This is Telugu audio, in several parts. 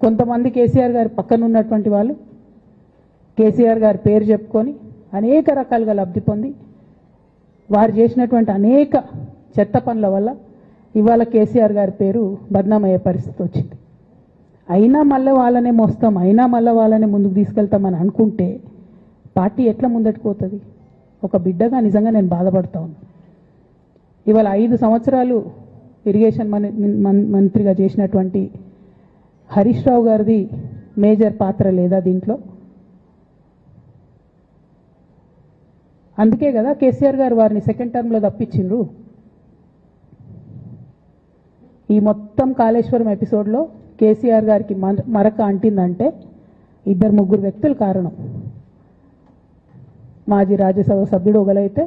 కొంతమంది కేసీఆర్ గారి పక్కన ఉన్నటువంటి వాళ్ళు కేసీఆర్ గారి పేరు చెప్పుకొని అనేక రకాలుగా లబ్ధి పొంది వారు చేసినటువంటి అనేక చెత్త పనుల వల్ల ఇవాళ కేసీఆర్ గారి పేరు బద్నామయ్యే పరిస్థితి వచ్చింది. అయినా మళ్ళీ వాళ్ళనే మోస్తాం అయినా మళ్ళీ వాళ్ళనే ముందుకు తీసుకెళ్తామని అనుకుంటే పార్టీ ఎట్లా ముందట్టుకుపోతుంది పోతుంది? ఒక బిడ్డగా నిజంగా నేను బాధపడతా ఉన్నా. ఇవాళ ఐదు సంవత్సరాలు ఇరిగేషన్ మంత్రిగా చేసినటువంటి హరీష్ రావు గారిది మేజర్ పాత్ర లేదా దీంట్లో? అందుకే కదా కేసీఆర్ గారు వారిని సెకండ్ టర్మ్లో తప్పించిండ్రు. ఈ మొత్తం కాళేశ్వరం ఎపిసోడ్లో కేసీఆర్ గారికి మరక అంటిందంటే ఇద్దరు ముగ్గురు వ్యక్తులు కారణం. మాజీ రాజ్యసభ సభ్యుడు ఒకలైతే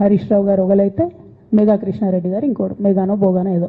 హరీష్ రావు గారు ఒకలైతే మెగా కృష్ణారెడ్డి గారు ఇంకోడు మెగానో బోగానో ఏదో.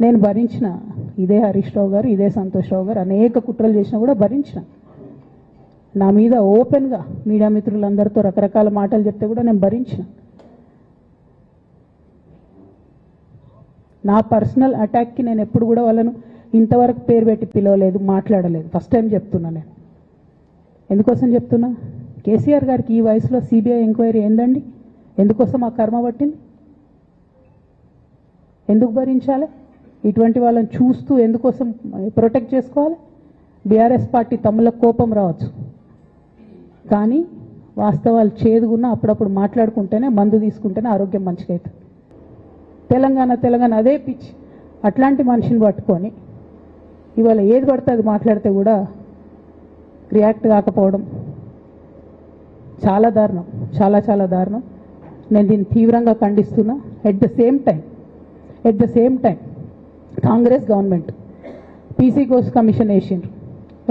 నేను భరించిన. ఇదే హరీష్ రావు గారు ఇదే సంతోష్ రావు గారు అనేక కుట్రలు చేసినా కూడా భరించిన. నా మీద ఓపెన్గా మీడియా మిత్రులందరితో రకరకాల మాటలు చెప్తే కూడా నేను భరించిన. నా పర్సనల్ అటాక్కి నేను ఎప్పుడు కూడా వాళ్ళను ఇంతవరకు పేరు పెట్టి పిలవలేదు మాట్లాడలేదు. ఫస్ట్ టైం చెప్తున్నా నేను. ఎందుకోసం చెప్తున్నా? కేసీఆర్ గారికి ఈ వయసులో సిబిఐ ఎంక్వైరీ ఏందండి? ఎందుకోసం ఆ కర్మ పట్టింది? ఎందుకు భరించాలి? ఇటువంటి వాళ్ళని చూస్తూ ఎందుకోసం ప్రొటెక్ట్ చేసుకోవాలి? బీఆర్ఎస్ పార్టీ తమ్ముల కోపం రావచ్చు. కానీ వాస్తవాలు చేదుగున్న అప్పుడప్పుడు మాట్లాడుకుంటేనే మందు తీసుకుంటేనే ఆరోగ్యం మంచిగా అవుతుంది తెలంగాణ తెలంగాణ అదే పిచ్ అట్లాంటి మనిషిని పట్టుకొని ఇవాళ ఏది పడితే అది మాట్లాడితే కూడా రియాక్ట్ కాకపోవడం చాలా దారుణం. చాలా చాలా దారుణం. నేను దీన్ని తీవ్రంగా ఖండిస్తున్నా. At the same time at the same time Congress government PC course commission వేసిండ్రు.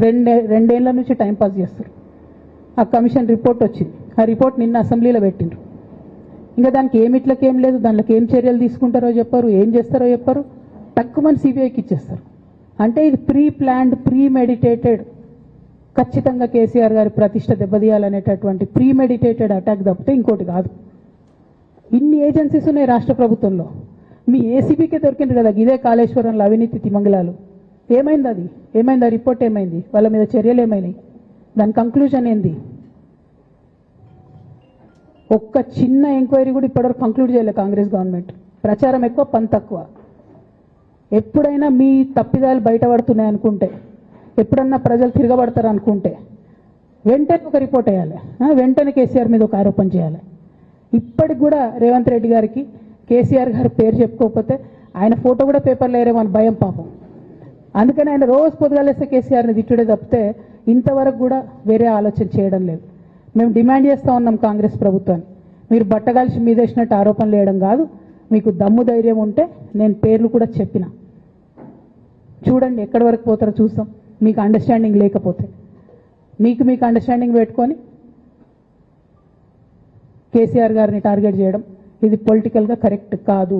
రెండే రెండేళ్ళ నుంచి టైం పాస్ చేస్తారు. ఆ కమిషన్ రిపోర్ట్ వచ్చింది. ఆ రిపోర్ట్ నిన్న అసెంబ్లీలో పెట్టిండ్రు. ఇంకా దానికి ఏమిట్లకి ఏం లేదు. దాంట్లోకి ఏం చర్యలు తీసుకుంటారో చెప్పారు ఏం చేస్తారో చెప్పారు. తక్కువ మంది సిబిఐకి ఇచ్చేస్తారు. అంటే ఇది ప్రీ ప్లాన్డ్ ప్రీ మెడిటేటెడ్ ఖచ్చితంగా కేసీఆర్ గారి ప్రతిష్ట దెబ్బతీయాలనేటటువంటి ప్రీ మెడిటేటెడ్ అటాక్ తప్పితే ఇంకోటి కాదు. ఇన్ని ఏజెన్సీస్ ఉన్నాయి రాష్ట్ర ప్రభుత్వంలో. మీ ఏసీబీకే దొరికింది కదా ఇదే కాళేశ్వరంలో అవినీతి తిమంగళాలు. ఏమైంది అది? ఏమైంది ఆ రిపోర్ట్ ఏమైంది? వాళ్ళ మీద చర్యలు ఏమైనాయి? దాని కంక్లూజన్ ఏంది? ఒక్క చిన్న ఎంక్వైరీ కూడా ఇప్పటివరకు కంక్లూడ్ చేయలేదు కాంగ్రెస్ గవర్నమెంట్. ప్రచారం ఎక్కువ పని తక్కువ. ఎప్పుడైనా మీ తప్పిదాలు బయటపడుతున్నాయి అనుకుంటే ఎప్పుడన్నా ప్రజలు తిరగబడతారు అనుకుంటే వెంటనే ఒక రిపోర్ట్ వేయాలి. ఆ, వెంటనే కేసీఆర్ మీద ఒక ఆరోపణ చేయాలి. ఇప్పటికి కూడా రేవంత్ రెడ్డి గారికి కేసీఆర్ గారి పేరు చెప్పుకోకపోతే ఆయన ఫోటో కూడా పేపర్లో వేరేమో అని భయం పాపం. అందుకని ఆయన రోజు పొద్దుగాలేస్తే కేసీఆర్ని తిట్టుడే తప్పితే ఇంతవరకు కూడా వేరే ఆలోచన చేయడం లేదు. మేము డిమాండ్ చేస్తూ ఉన్నాం కాంగ్రెస్ ప్రభుత్వాన్ని. మీరు బట్టగాల్చి మీదేసినట్టు ఆరోపణలు వేయడం కాదు. మీకు దమ్ము ధైర్యం ఉంటే నేను పేర్లు కూడా చెప్పిన. చూడండి ఎక్కడి వరకు పోతారో చూస్తాం. మీకు అండర్స్టాండింగ్ లేకపోతే. మీకు మీకు అండర్స్టాండింగ్ పెట్టుకొని కేసీఆర్ గారిని టార్గెట్ చేయడం ఇది పొలిటికల్గా కరెక్ట్ కాదు.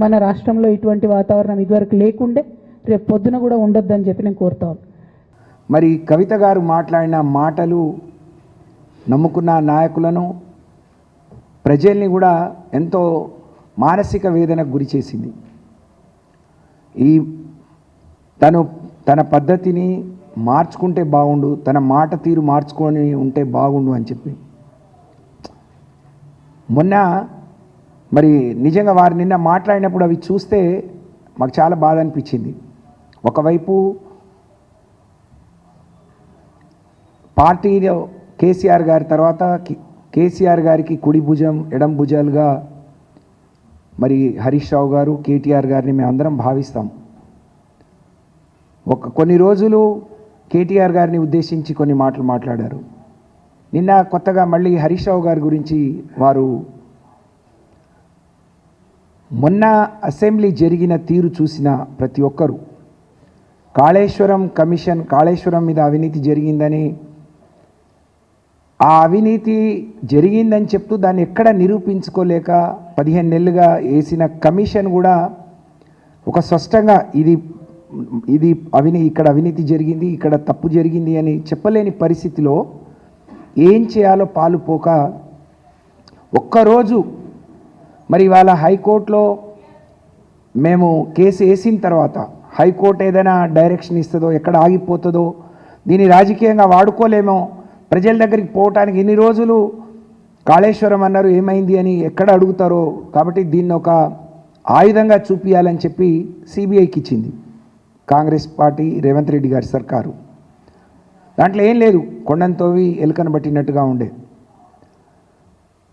మన రాష్ట్రంలో ఇటువంటి వాతావరణం ఇదివరకు లేకుండే రేపు పొద్దున కూడా ఉండొద్దని చెప్పి నేను కోరుతాను. మరి కవిత గారు మాట్లాడిన మాటలు నమ్ముకున్న నాయకులను ప్రజల్ని కూడా ఎంతో మానసిక వేదనకు గురి చేసింది. ఈ తను తన పద్ధతిని మార్చుకుంటే బాగుండు తన మాట తీరు మార్చుకొని ఉంటే బాగుండు అని చెప్పి. మొన్న మరి నిజంగా వారు నిన్న మాట్లాడినప్పుడు అవి చూస్తే మాకు చాలా బాధ అనిపించింది. ఒకవైపు పార్టీలో కేసీఆర్ గారి తర్వాత కేసీఆర్ గారికి కుడి భుజం ఎడం భుజాలుగా మరి హరీష్ రావు గారు కేటీఆర్ గారిని మేము అందరం భావిస్తాం. ఒక కొన్ని రోజులు కేటీఆర్ గారిని ఉద్దేశించి కొన్ని మాటలు మాట్లాడారు. నిన్న కొత్తగా మళ్ళీ హరీష్ రావు గారి గురించి వారు మొన్న అసెంబ్లీ జరిగిన తీరు చూసిన ప్రతి ఒక్కరూ కాళేశ్వరం కమిషన్ కాళేశ్వరం మీద అవినీతి జరిగిందని ఆ అవినీతి జరిగిందని చెప్తూ దాన్ని ఎక్కడ నిరూపించుకోలేక పదిహేను నెలలుగా వేసిన కమిషన్ కూడా ఒక స్పష్టంగా ఇది ఇది అవినీ ఇక్కడ అవినీతి జరిగింది ఇక్కడ తప్పు జరిగింది అని చెప్పలేని పరిస్థితిలో ఏం చేయాలో పాలుపోక ఒక్కరోజు మరి ఇవాళ హైకోర్టులో మేము కేసు వేసిన తర్వాత హైకోర్టు ఏదైనా డైరెక్షన్ ఇస్తుందో ఎక్కడ ఆగిపోతుందో దీన్ని రాజకీయంగా వాడుకోలేమో ప్రజల దగ్గరికి పోవటానికి ఇన్ని రోజులు కాళేశ్వరం అన్నారు ఏమైంది అని ఎక్కడ అడుగుతారో కాబట్టి దీన్ని ఒక ఆయుధంగా చూపించాలని చెప్పి సిబిఐకి ఇచ్చింది కాంగ్రెస్ పార్టీ రేవంత్ రెడ్డి గారి సర్కారు. దాంట్లో ఏం లేదు కొండంతోవి ఎలుకను పట్టినట్టుగా ఉండే.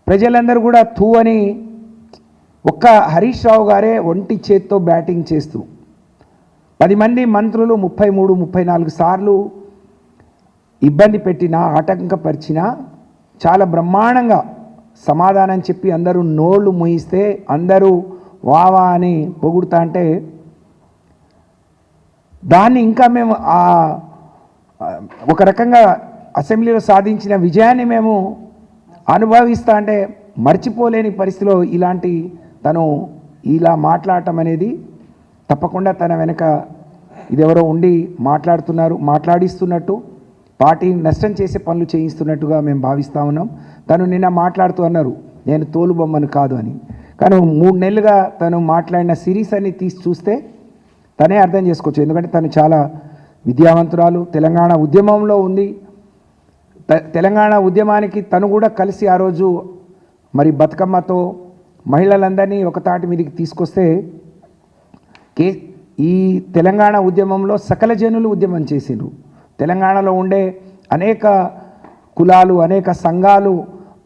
ప్రజలందరూ కూడా తూ అని ఒక్క హరీష్ రావు గారే ఒంటి చేత్తో బ్యాటింగ్ చేస్తూ పది మంది మంత్రులు ముప్పై మూడు ముప్పై నాలుగు సార్లు ఇబ్బంది పెట్టినా ఆటంకపరిచినా చాలా బ్రహ్మాండంగా సమాధానం చెప్పి అందరూ నోళ్ళు మూయిస్తే అందరూ వావా అని పొగుడుతా అంటే దాన్ని ఇంకా మేము ఆ, ఒక రకంగా అసెంబ్లీలో సాధించిన విజయాన్ని మేము అనుభవిస్తా అంటే మర్చిపోలేని పరిస్థితిలో ఇలాంటి తను ఇలా మాట్లాడటం అనేది తప్పకుండా తన వెనక ఇదెవరో ఉండి మాట్లాడుతున్నారు మాట్లాడిస్తున్నట్టు పార్టీని నష్టం చేసే పనులు చేయిస్తున్నట్టుగా మేము భావిస్తూ ఉన్నాం. తను నిన్న మాట్లాడుతూ అన్నారు నేను తోలుబొమ్మను కాదు అని. కానీ మూడు నెలలుగా తను మాట్లాడిన సిరీస్ అన్ని తీసి చూస్తే తనే అర్థం చేసుకోవచ్చు. ఎందుకంటే తను చాలా విద్యావంతురాలు తెలంగాణ ఉద్యమంలో ఉంది. త- తెలంగాణ ఉద్యమానికి తను కూడా కలిసి ఆ రోజు మరి బతుకమ్మతో మహిళలందరినీ ఒక తాటి మీదకి తీసుకొస్తే కే ఈ తెలంగాణ ఉద్యమంలో సకల జనులు ఉద్యమం చేసిండ్రు. తెలంగాణలో ఉండే అనేక కులాలు అనేక సంఘాలు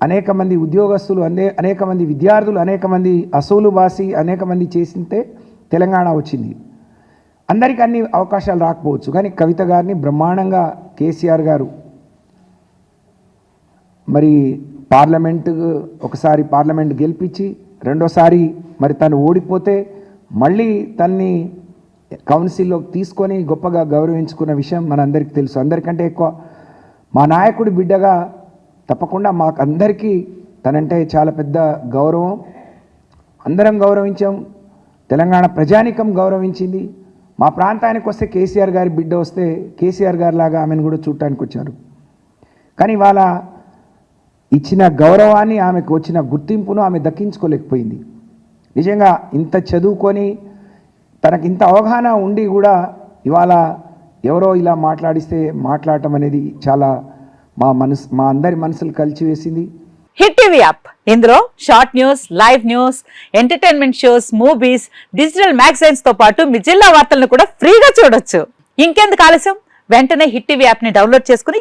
అనేక మంది ఉద్యోగస్తులు అనే అనేక మంది విద్యార్థులు అనేక మంది అసూలు బాసి అనేక మంది చేసింటే తెలంగాణ వచ్చింది. అందరికీ అన్ని అవకాశాలు రాకపోవచ్చు. కానీ కవిత గారిని బ్రహ్మాండంగా కేసీఆర్ గారు మరి పార్లమెంటు ఒకసారి పార్లమెంట్ గెలిపించి రెండోసారి మరి తను ఓడిపోతే మళ్ళీ తన్ని కౌన్సిల్లోకి తీసుకొని గొప్పగా గౌరవించుకున్న విషయం మనందరికీ తెలుసు. అందరికంటే ఎక్కువ మా నాయకుడి బిడ్డగా తప్పకుండా మాకు అందరికీ తనంటే చాలా పెద్ద గౌరవం. అందరం గౌరవించాం. తెలంగాణ ప్రజానికం గౌరవించింది. మా ప్రాంతానికి వస్తే కేసీఆర్ గారి బిడ్డ వస్తే కేసీఆర్ గారి లాగా ఆమెను కూడా చూడటానికి వచ్చారు. కానీ వాళ్ళ ఇచ్చిన గౌరవాన్ని ఆమెకు వచ్చిన గుర్తింపును ఆమె దక్కించుకోలేకపోయింది. నిజంగా ఇంత చదువుకొని తనకి ఇంత అవగాహన ఉండి కూడా ఇవాళ ఎవరో ఇలా మాట్లాడిస్తే మాట్లాడటం అనేది చాలా మా మనసు మా అందరి మనసులు కలిచివేసింది. Hit TV app. ఇందులో short news live news entertainment shows movies digital మ్యాగజైన్స్తో పాటు మీ జిల్లా వార్తలను కూడా ఫ్రీగా చూడొచ్చు. ఇంకెందుకు ఆలస్యం? వెంటనే హిట్ టీవీ యాప్ని డౌన్లోడ్ చేసుకుని